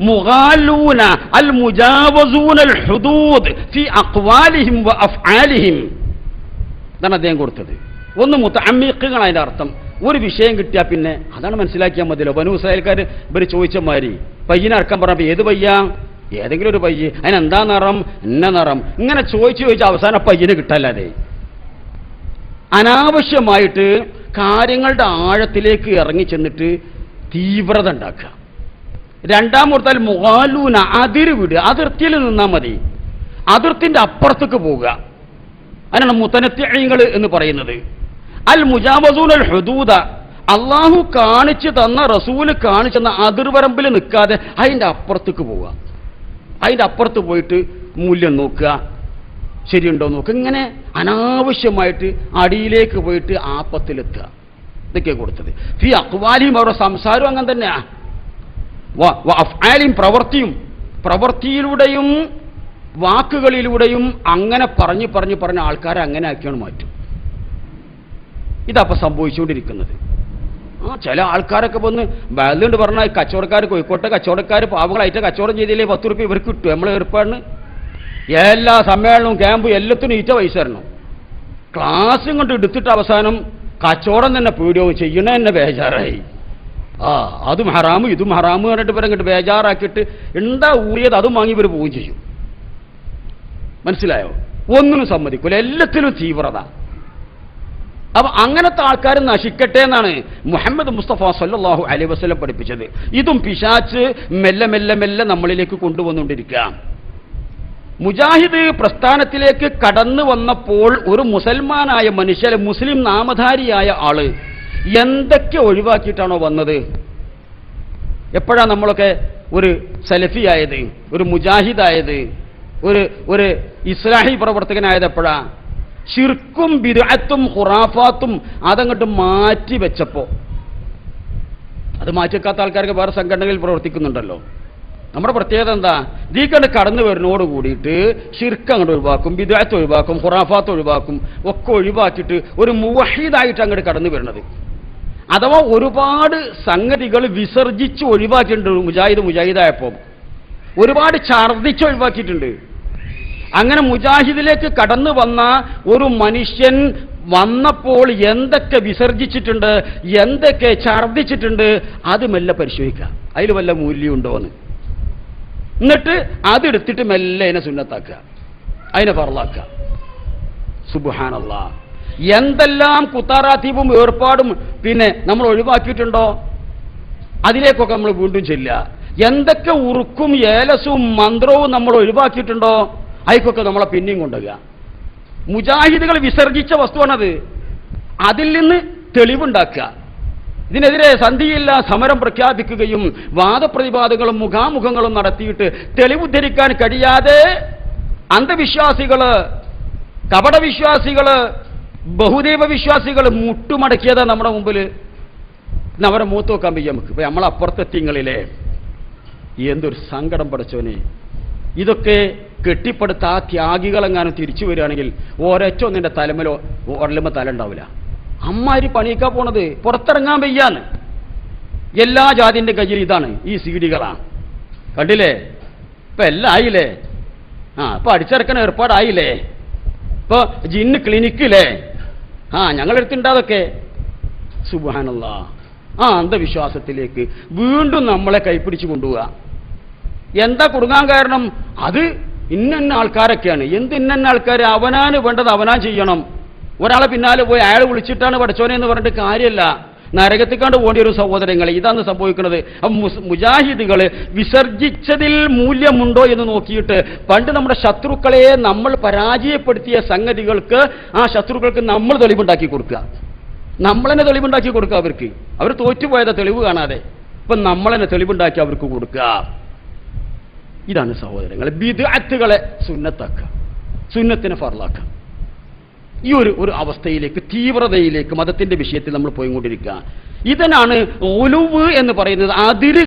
മുഗാലൂന അൽ മുജാവസൂന അൽ ഹുദൂദ് ഫി അഖ്വാലിഹിം വ അഫ്ആലിഹിം. ഇതാണ് അദ്ദേഹം കൊടുത്തത്. ഒന്ന് മുത്തഅമ്മിഖുകൾ അതിന്റെ അർത്ഥം. ഒരു വിഷയം കിട്ടിയാൽ പിന്നെ അതാണ് മനസ്സിലാക്കിയാൽ മതിയല്ലോ. ബനു ഇസ്രായേൽക്കാർ ഇവർ ചോദിച്ച മാതിരി. പയ്യനെ അടക്കം പറഞ്ഞപ്പോൾ ഏത് പയ്യ? ഏതെങ്കിലും ഒരു പയ്യ. അതിനെന്താ നിറം? ഇന്ന നിറം? ഇങ്ങനെ ചോദിച്ചു ചോദിച്ച അവസാനം പയ്യന് കിട്ടല്ലാതെ അനാവശ്യമായിട്ട് കാര്യങ്ങളുടെ ആഴത്തിലേക്ക് ഇറങ്ങി ചെന്നിട്ട് തീവ്രത ഉണ്ടാക്കുക. രണ്ടാം കൊടുത്താൽ മുഹാലൂന അതിര് വിടുക. അതിർത്തിയിൽ നിന്നാൽ മതി. അതിർത്തിന്റെ അപ്പുറത്തേക്ക് പോവുക. അതിനാണ് മുത്തനത്യങ്ങൾ എന്ന് പറയുന്നത്. അൽ മുജാവസൂൻ അൽ ഹുദൂദ അള്ളാഹു കാണിച്ചു തന്ന റസൂൽ കാണിച്ചു തന്ന അതിർവരമ്പിൽ നിൽക്കാതെ അതിന്റെ അപ്പുറത്തേക്ക് പോവുക. അതിന്റെ അപ്പുറത്ത് പോയിട്ട് മൂല്യം നോക്കുക. ശരിയുണ്ടോ നോക്കുക. ഇങ്ങനെ അനാവശ്യമായിട്ട് അടിയിലേക്ക് പോയിട്ട് ആപ്പത്തിലെത്തുക ഇതൊക്കെ കൊടുത്തത്. ഫി അക്വാലിയും അവരുടെ സംസാരവും അങ്ങനെ തന്നെയാ. വ- വ അഫ്ആലിയും പ്രവൃത്തിയും പ്രവൃത്തിയിലൂടെയും വാക്കുകളിലൂടെയും അങ്ങനെ പറഞ്ഞ് പറഞ്ഞ് പറഞ്ഞ ആൾക്കാരെ അങ്ങനെ ആക്കിയാണ് മാറ്റും. ഇതപ്പോൾ സംഭവിച്ചുകൊണ്ടിരിക്കുന്നത്. ആ ചില ആൾക്കാരൊക്കെ വന്ന് ബാലുണ്ട് പറഞ്ഞാൽ കച്ചവടക്കാർ കോഴിക്കോട്ടെ കച്ചവടക്കാർ പാവങ്ങളായിട്ട് കച്ചവടം ചെയ്തില്ലേ പത്ത് റുപ്യ ഇവർക്ക് കിട്ടും. നമ്മൾ ഏർപ്പാടിന് എല്ലാ സമ്മേളനവും ക്യാമ്പും എല്ലാത്തിനും ഈറ്റ പൈസ തരണം. ക്ലാസ്സും കൊണ്ട് എടുത്തിട്ട് അവസാനം കച്ചവടം തന്നെ പീഡിയോ ചെയ്യണ തന്നെ ബേജാറായി. ആ അതും ഹറാമ് ഇതും ഹറാമ് പറഞ്ഞിട്ട് ഇവരെ ഇങ്ങോട്ട് ബേജാറാക്കിയിട്ട് എന്താ ഊറിയത് അതും വാങ്ങി ഇവർ പോവുകയും ചെയ്യും. മനസ്സിലായോ? ഒന്നിനും സമ്മതിക്കൂല. എല്ലാത്തിലും തീവ്രത. അപ്പൊ അങ്ങനത്തെ ആൾക്കാർ നശിക്കട്ടെ എന്നാണ് മുഹമ്മദ് മുസ്തഫ സല്ലല്ലാഹു അലൈഹി വസ്ലം പഠിപ്പിച്ചത്. ഇതും പിശാച്ച് മെല്ലെ മെല്ലെ മെല്ലെ നമ്മളിലേക്ക് കൊണ്ടുവന്നുകൊണ്ടിരിക്കുക. മുജാഹിദ് പ്രസ്ഥാനത്തിലേക്ക് കടന്നു വന്നപ്പോൾ ഒരു മുസൽമാനായ മനുഷ്യൻ മുസ്ലിം നാമധാരിയായ ആൾ എന്തൊക്കെ ഒഴിവാക്കിയിട്ടാണോ വന്നത്? എപ്പോഴാണ് നമ്മളൊക്കെ ഒരു സലഫി സലഫിയായത് ഒരു മുജാഹിദായത് ഒരു ഒരു ഇസ്ലാഹി പ്രവർത്തകനായത് എപ്പോഴാ? ഷിർക്കും ബിരാത്തും ഖുറാഫാത്തും അതങ്ങോട്ട് മാറ്റി വെച്ചപ്പോൾ അത് മാറ്റി വെക്കാത്ത ആൾക്കാർക്ക് വേറെ സംഘടനകളിൽ പ്രവർത്തിക്കുന്നുണ്ടല്ലോ. നമ്മുടെ പ്രത്യേകത എന്താ? ദീക്കണ്ട് കടന്നു വരുന്നോട് കൂടിയിട്ട് ഷിർക്ക് അങ്ങോട്ട് ഒഴിവാക്കും ബിദാത്ത് ഒഴിവാക്കും ഖുറാഫാത്ത് ഒഴിവാക്കും ഒക്കെ ഒഴിവാക്കിയിട്ട് ഒരു മുവഹീദായിട്ട് അങ്ങോട്ട് കടന്നു വരുന്നത്. അഥവാ ഒരുപാട് സംഗതികൾ വിസർജിച്ച് ഒഴിവാക്കിയിട്ടുണ്ട് മുജാഹിദ് മുജാഹിദായപ്പോൾ ഒരുപാട് ഛർദിച്ച് ഒഴിവാക്കിയിട്ടുണ്ട്. അങ്ങനെ മുജാഹിദിലേക്ക് കടന്നു വന്ന ഒരു മനുഷ്യൻ വന്നപ്പോൾ എന്തൊക്കെ വിസർജിച്ചിട്ടുണ്ട് എന്തൊക്കെ ഛർദിച്ചിട്ടുണ്ട് അത് മെല്ലെ പരിശോധിക്കുക. അതിൽ വല്ല മൂല്യമുണ്ടോ എന്ന് എന്നിട്ട് അതെടുത്തിട്ട് മെല്ലെ അതിനെ സുന്നത്താക്കുക. അതിനെ പറളാക്കുക സുബാനല്ല എന്തെല്ലാം കുത്താറാത്തീപും ഏർപ്പാടും പിന്നെ നമ്മൾ ഒഴിവാക്കിയിട്ടുണ്ടോ? അതിലേക്കൊക്കെ നമ്മൾ വീണ്ടും ചെല്ലുക. എന്തൊക്കെ ഉറുക്കും ഏലസും മന്ത്രവും നമ്മൾ ഒഴിവാക്കിയിട്ടുണ്ടോ? അതിക്കൊക്കെ നമ്മളെ പിന്നെയും കൊണ്ടുവരിക. മുജാഹിദുകൾ വിസർജിച്ച വസ്തുവാണത്. അതിൽ നിന്ന് തെളിവുണ്ടാക്കുക. ഇതിനെതിരെ സന്ധിയില്ല സമരം പ്രഖ്യാപിക്കുകയും വാദപ്രതിവാദങ്ങളും മുഖാമുഖങ്ങളും നടത്തിയിട്ട് തെളിവുദ്ധരിക്കാൻ കഴിയാതെ അന്ധവിശ്വാസികൾ കപടവിശ്വാസികൾ ബഹുദൈവ വിശ്വാസികൾ മുട്ടുമടക്കിയതാ നമ്മുടെ മുമ്പിൽ അവരെ മൂത്ത് നോക്കാൻ വയ്യ നമുക്ക്. ഇപ്പൊ നമ്മളപ്പുറത്തെത്തിങ്ങളില്ലേ എന്തൊരു സങ്കടം പഠിച്ചവനെ ഇതൊക്കെ കെട്ടിപ്പടുത്ത ആ ത്യാഗികളെങ്ങാനും തിരിച്ചു വരികയാണെങ്കിൽ ഒരൊറ്റ നിന്റെ തലമലോ ഉടലുമ്പോ തല ഉണ്ടാവില്ല. അമ്മാരി പണിയിക്കാൻ പോണത്. പുറത്തിറങ്ങാൻ വയ്യാന്ന്. എല്ലാ ജാതിന്റെ കയ്യിൽ ഇതാണ് ഈ സീഡികളാണ് കണ്ടില്ലേ? ഇപ്പൊ എല്ലാം ആയില്ലേ? ആ ഇപ്പൊ അടിച്ചിറക്കണ ഏർപ്പാടായില്ലേ? ഇപ്പൊ ജിന്ന് ക്ലിനിക്കില്ലേ ആ ഞങ്ങളെടുത്തുണ്ട് അതൊക്കെ. സുബാനല്ല ആ അന്ധവിശ്വാസത്തിലേക്ക് വീണ്ടും നമ്മളെ കൈപ്പിടിച്ച് കൊണ്ടുപോവുക. എന്താ കുടുങ്ങാൻ കാരണം? അത് ഇന്ന ആൾക്കാരൊക്കെയാണ്. എന്ത് ഇന്ന ആൾക്കാർ അവനാന് വേണ്ടത് അവനാൻ ചെയ്യണം. ഒരാളെ പിന്നാലെ പോയി അയാൾ വിളിച്ചിട്ടാണ് പഠിച്ചോനെ എന്ന് പറഞ്ഞിട്ട് കാര്യമല്ല നരകത്തിക്കാണ്ട് പോകേണ്ട ഒരു സഹോദരങ്ങളെ ഇതാണ് സംഭവിക്കുന്നത്. മുജാഹിദുകൾ വിസർജിച്ചതിൽ മൂല്യമുണ്ടോ എന്ന് നോക്കിയിട്ട് പണ്ട് നമ്മുടെ ശത്രുക്കളെ നമ്മൾ പരാജയപ്പെടുത്തിയ സംഗതികൾക്ക് ആ ശത്രുക്കൾക്ക് നമ്മൾ തെളിവുണ്ടാക്കി കൊടുക്കുക. നമ്മൾ തന്നെ തെളിവുണ്ടാക്കി കൊടുക്കുക അവർക്ക്. അവർ തോറ്റുപോയതാ തെളിവ് കാണാതെ. ഇപ്പം നമ്മൾ തന്നെ തെളിവുണ്ടാക്കി അവർക്ക് കൊടുക്കുക. ഇതാണ് സഹോദരങ്ങൾ ബിദ് ബിദ്അത്തുകളെ സുന്നത്താക്കുക. സുന്നത്തിനെ ഫർലാക്കുക ഈ ഒരു ഒരു അവസ്ഥയിലേക്ക് തീവ്രതയിലേക്ക് മതത്തിന്റെ വിഷയത്തിൽ നമ്മൾ പോയിക്കൊണ്ടിരിക്കുക ഇതിനാണ് ഒലുവ് എന്ന് പറയുന്നത് അതിര്